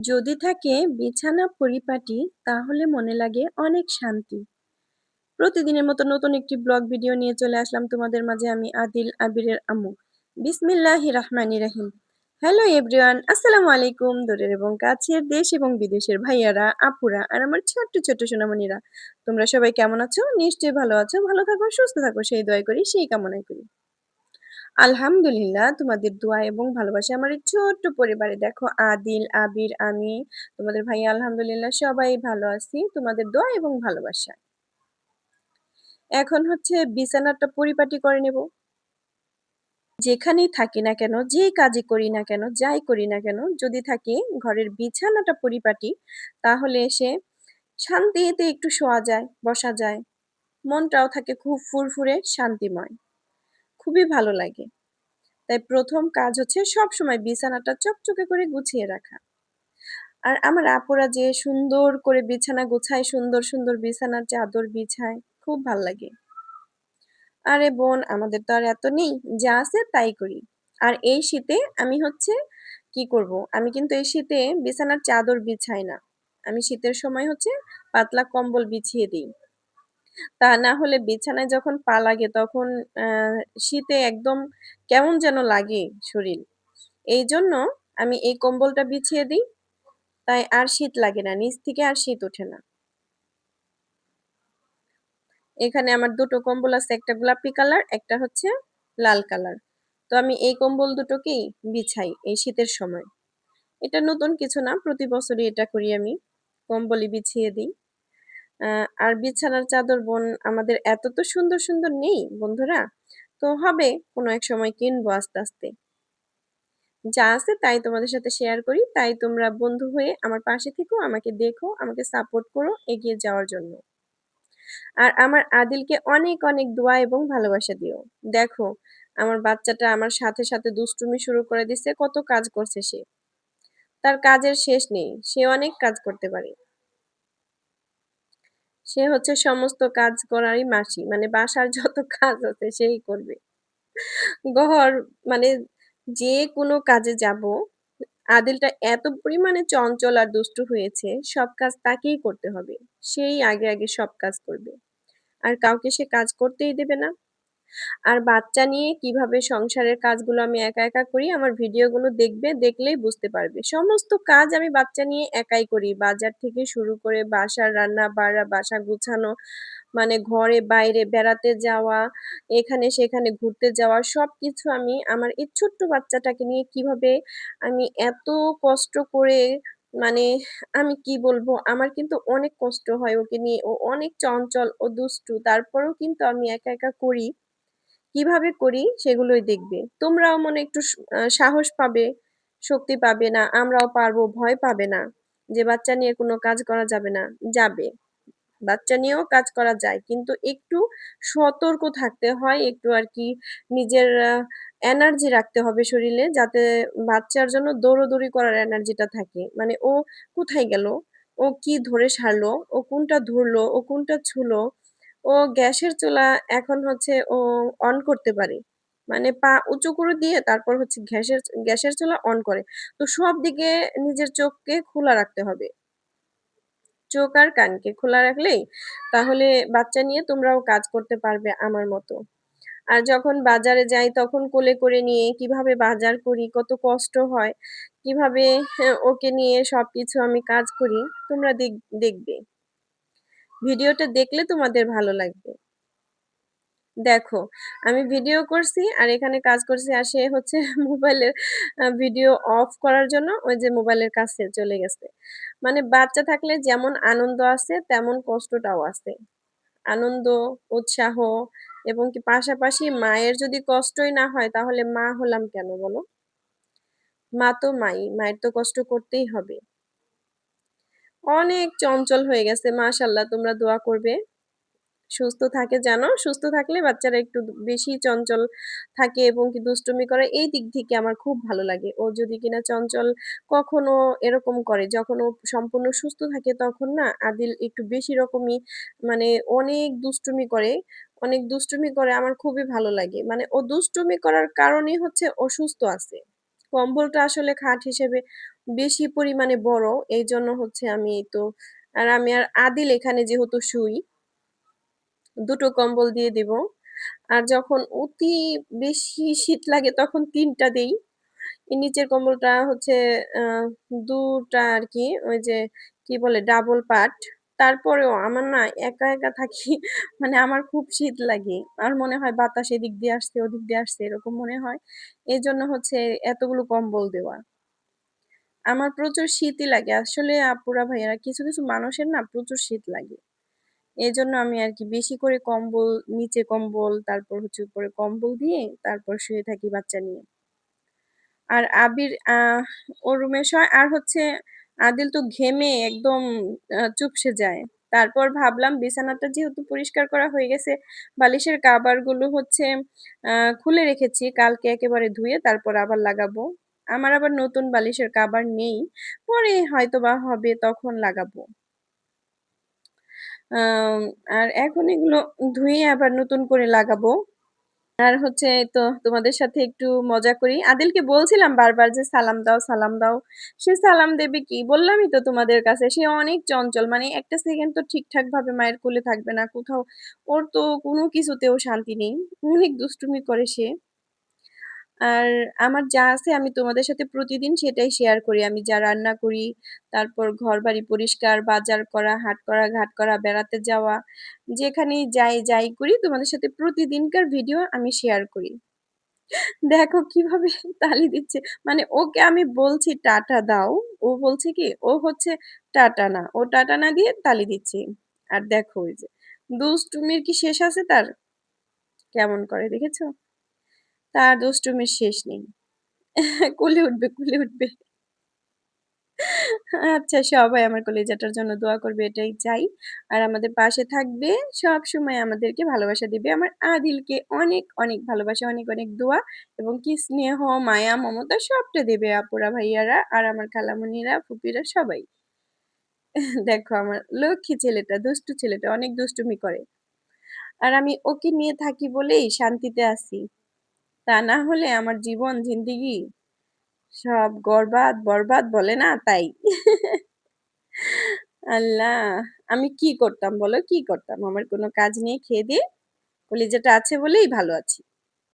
যদি থাকে বিছানা পরিপাটি, তাহলে মনে লাগে অনেক শান্তি। প্রতিদিনের মতো নতুন একটি ব্লগ ভিডিও নিয়ে চলে আসলাম তোমাদের মাঝে আমি আদিল আবিরের আম্মু। বিসমিল্লাহ রহমানি রাহিম। হ্যালো এভরিওয়ান, আসসালামু আলাইকুম। দূরের এবং কাছের দেশ এবং বিদেশের ভাইয়ারা, আপুরা আর আমার ছোট্ট ছোট্ট সোনামণিরা। তোমরা সবাই কেমন আছো? নিশ্চয়ই ভালো আছো। ভালো থাকো, সুস্থ থাকো, সেই দোয়াই করি, সেই কামনাই করি। আলহামদুলিল্লাহ, তোমাদের দোয়া এবং ভালোবাসা আমার এই ছোট্ট পরিবারে। দেখো, আদিল, আবির, আমি, তোমাদের ভাই আলহামদুলিল্লাহ, সবাই ভালো আছি। তোমাদের দোয়া এবং ভালোবাসা। এখন হচ্ছে বিছানাটা পরিপাটি করে নেব। যেখানেই থাকি না কেন, যে কাজই করি না কেন, যাই করি না কেন, যদি থাকি ঘরের বিছানাটা পরিপাটি, তাহলে এসে শান্তিতে একটু শোয়া যায়, বসা যায়। মনটাও থাকে খুব ফুরফুরে, শান্তিময়। খুবই ভালো লাগে। তাই প্রথম কাজ হচ্ছে সব সময় বিছানাটা চকচকে করে গুছিয়ে রাখা। আর আমার আপুরা যে সুন্দর করে বিছানা গুছায়, সুন্দর সুন্দর বিছানার চাদর বিছায়, খুব ভালো লাগে। আরে বোন, আমাদের তো আর এত নেই, যা আছে তাই করি। আর এই শীতে আমি হচ্ছে কি করব? আমি কিন্তু এই শীতে বিছানার চাদর বিছাই না। আমি শীতের সময় হচ্ছে পাতলা কম্বল বিছিয়ে দিই। তা না হলে বিছানায় যখন পা লাগে তখন শীতে একদম কেমন যেন লাগে শরীর। এই জন্য আমি এই কম্বলটা বিছিয়ে দিই, তাই আর শীত লাগে না, নিচ থেকে আর শীত ওঠে না। এখানে আমার দুটো কম্বল আছে, একটা গোলাপি কালার, একটা হচ্ছে লাল কালার। তো আমি এই কম্বল দুটোকেই বিছাই এই শীতের সময়। এটা নতুন কিছু না, প্রতি বছরই এটা করি আমি, কম্বলই বিছিয়ে দিই। আর বিছানার চাদর বোন আমাদের এত তো সুন্দর সুন্দর নেই বন্ধুরা। তো হবে, কোনো এক সময় কিনবো আস্তে আস্তে। যা আছে তাই তোমাদের সাথে শেয়ার করি, তাই তোমরা বন্ধু হয়ে আমার পাশে থেকো, আমাকে দেখো, আমাকে সাপোর্ট করো, এগিয়ে যাওয়ার জন্য। আর আমার আদিলকে অনেক অনেক দোয়া এবং ভালোবাসা দিও। দেখো, আমার বাচ্চাটা আমার সাথে সাথে দুষ্টুমি শুরু করে দিচ্ছে কত কাজ করছে সে। তার কাজের শেষ নেই, সে অনেক কাজ করতে পারে। সে হচ্ছে সমস্ত কাজ করারই মাসি। মানে বাসার যত কাজ আছে সেই করবে। ঘর মানে যে কোনো কাজে যাব, আদিলটা এত পরিমাণে চঞ্চল আর দুষ্টু হয়েছে, সব কাজ তাকেই করতে হবে। সেই আগে আগে সব কাজ করবে। আর কাউকে সে কাজ করতেই দেবে না। আর বাচ্চা নিয়ে কীভাবে সংসারের কাজগুলো আমি একা একা করি, আমার ভিডিওগুলো দেখবে, দেখলেই বুঝতে পারবে। সমস্ত কাজ আমি বাচ্চা নিয়ে একাই করি। বাজার থেকে শুরু করে বাসার রান্না বাড়া, বাসা গুছানো মানে ঘরে বাইরে বেড়াতে যাওয়া, এখানে সেখানে ঘুরতে যাওয়া সব কিছু আমি আমার এই ছোট্ট বাচ্চাটাকে নিয়ে কীভাবে আমি এত কষ্ট করে মানে আমি কি বলব, আমার কিন্তু অনেক কষ্ট হয় ওকে নিয়ে। ও অনেক চঞ্চল ও দুষ্টু, তারপরেও কিন্তু আমি একা একা করি। কীভাবে করি সেগুলোই দেখবে। তোমরাও মনে একটু সাহস পাবে, শক্তি পাবে না, আমরাও পারব, ভয় পাবে না যে বাচ্চা নিয়ে কোনো কাজ করা যাবে না, যাবে। বাচ্চা নিয়েও কাজ করা যায়, কিন্তু একটু সতর্ক থাকতে হয়, একটু আর কি নিজের এনার্জি রাখতে হবে শরীরে যাতে বাচ্চার জন্য দৌড়োদৌড়ি করার এনার্জিটা থাকে। মানে ও কোথায় গেল? ও কি ধরে সারলো? ও কোনটা ধরলো? ও কোনটা ছুলো? ও গ্যাসের চুলা এখন হচ্ছে ও অন করতে পারে। মানে পা উঁচু করে দিয়ে তারপর হচ্ছে গ্যাসের গ্যাসের চুলা অন করে। তো সব দিকে নিজের চোখকে খোলা রাখতে হবে। চোখ আর কানকে খোলা রাখলেই তাহলে বাচ্চা নিয়ে তোমরাও কাজ করতে পারবে আমার মতো। আর যখন বাজারে যাই তখন কোলে করে নিয়ে কীভাবে বাজার করি কত কষ্ট হয় কীভাবে হ্যাঁ, ওকে নিয়ে সবকিছু আমি কাজ করি তোমরা দেখবে। ভিডিওটা দেখলে তোমাদের ভালো লাগবে। দেখো, আমি ভিডিও করছি আর এখানে কাজ করছি আর সে হচ্ছে মোবাইলের ভিডিও অফ করার জন্য ওই যে মোবাইলের কাছে চলে গেছে। মানে বাচ্চা থাকলে যেমন আনন্দ আছে, তেমন কষ্টটাও আছে। আনন্দ, উৎসাহ এবং কি পাশাপাশি মায়ের যদি কষ্টই না হয়, তাহলে মা হলাম কেন বলো? মা তো মাই, মায়ের তো কষ্ট করতেই হবে। অনেক চঞ্চল হয়ে গেছে মাশাল্লাহ তোমরা দোয়া করবে। সুস্থ থাকে জানো সুস্থ থাকলে বাচ্চারা একটু বেশি চঞ্চল থাকে এবং কি দুষ্টুমি করে, এই দিক থেকে আমার খুব ভালো লাগে। ও যদি কিনা চঞ্চল কখনো এরকম করে, যখন ও সম্পূর্ণ সুস্থ থাকে তখন না আদিল একটু বেশি রকমই মানে অনেক দুষ্টুমি করে, অনেক দুষ্টুমি করে আমার খুবই ভালো লাগে। মানে ও দুষ্টুমি করার কারণই হচ্ছে অসুস্থ আছে। কম্বলটা আসলে খাট হিসেবে বেশি পরিমাণে বড়। এই জন্য হচ্ছে আমি তো আর আমি আর আদিল এখানে যেহেতু শুই দুটো কম্বল দিয়ে দিব। আর যখন অতি বেশি শীত লাগে তখন ৩ টা দেই। নিচের কম্বলটা হচ্ছে আ ২ টা আরকি ওই যে কি বলে ডাবল পাট। তারপরেও আমার না একা, একা থাকি মানে আমার খুব শীত লাগে। আর মনে হয় বাতাস এদিক দিয়ে আসছে, ওদিক দিয়ে আসছে এরকম মনে হয়। এই জন্য হচ্ছে এতগুলো কম্বল দেওয়া। আমার প্রচুর শীতই লাগে। আসলে আপুরা ভাইয়ারা কিছু, কিছু মানুষের না প্রচুর শীত লাগে। এজন্য আমি আর কি বেশি করে কম্বল, নিচে কম্বল, তারপর হচ্ছে উপরে কম্বল দিয়ে তারপর শুয়ে থাকি বাচ্চা নিয়ে। আর আবির ওর রুমে শোয় আর হচ্ছে আদিল তো ঘেমে একদম চুপসে যায়। তারপর ভাবলাম বিছানাটা যেহেতু পরিষ্কার করা হয়ে গেছে, বালিশের কাভারগুলো হচ্ছে খুলে রেখেছি। কালকে একেবারে ধুয়ে তারপর আবার লাগাবো। আমার আবার নতুন বালিশের কাভার নেই। পরে হয়তোবা হবে তখন লাগাবো। আর এখন এগুলো ধুয়ে আবার নতুন করে লাগাবো। আর হচ্ছে তো তোমাদের সাথে একটু মজা করি। আদিলকে বলছিলাম বারবার যে সালাম দাও, সালাম দাও। সে সালাম দেবে কি? বললামই তো তোমাদের কাছে সে অনেক চঞ্চল। মানে একটা সেকেন্ড তো ঠিকঠাক ভাবে মায়ের কোলে থাকবে না। কোথাও ওর তো কোনো কিছুতেও শান্তি নেই। অনেক দুষ্টুমি করে সে। আর আমার যা আছে আমি তোমাদের সাথে প্রতিদিন সেটাই শেয়ার করি। আমি যা রান্না করি, তারপর ঘর বাড়ি পরিষ্কার, বাজার করা, হাট করা, ঘাট করা, বেড়াতে যাওয়া। যেখানেই যাই, যাই করি তোমাদের সাথে প্রতিদিনকার ভিডিও আমি শেয়ার করি। দেখো কীভাবে তালি দিচ্ছে। মানে ওকে আমি বলছি টাটা দাও। ও বলছে কি? ও হচ্ছে টাটা না। ও টাটা না দিয়ে তালি দিচ্ছে। আর দেখো ওই যে দুষ্টুমির কি শেষ আছে তার? কেমন করে দেখেছ? তার দুষ্টুমির শেষ নেই। কোলে উঠবে, কোলে উঠবে। আচ্ছা সবাই আমার কলিজাটার জন্য দোয়া করবে এটাই চাই। আর আমাদের পাশে থাকবে, সবসময় আমাদেরকে ভালোবাসা দিবে। আমার আদিলকে অনেক, অনেক ভালোবাসা, অনেক, অনেক দোয়া এবং কি স্নেহ, মায়া, মমতা সবটা দেবে আপুরা, ভাইয়ারা আর আমার খালামণিরা, ফুপিরা সবাই। দেখো আমার লক্ষ্মী ছেলেটা, দুষ্টু ছেলেটা অনেক দুষ্টুমি করে। আর আমি ওকে নিয়ে থাকি বলেই শান্তিতে আছি। তা না হলে আমার জীবন, জিন্দিগি সব গরবাদ, বরবাদ বলে না তাই। আল্লাহ! আমি কি করতাম বলো? কি করতাম? আমার কোনো কাজ নেই, খেয়ে দিয়ে কলিজাটা আছে বলেই ভালো আছি।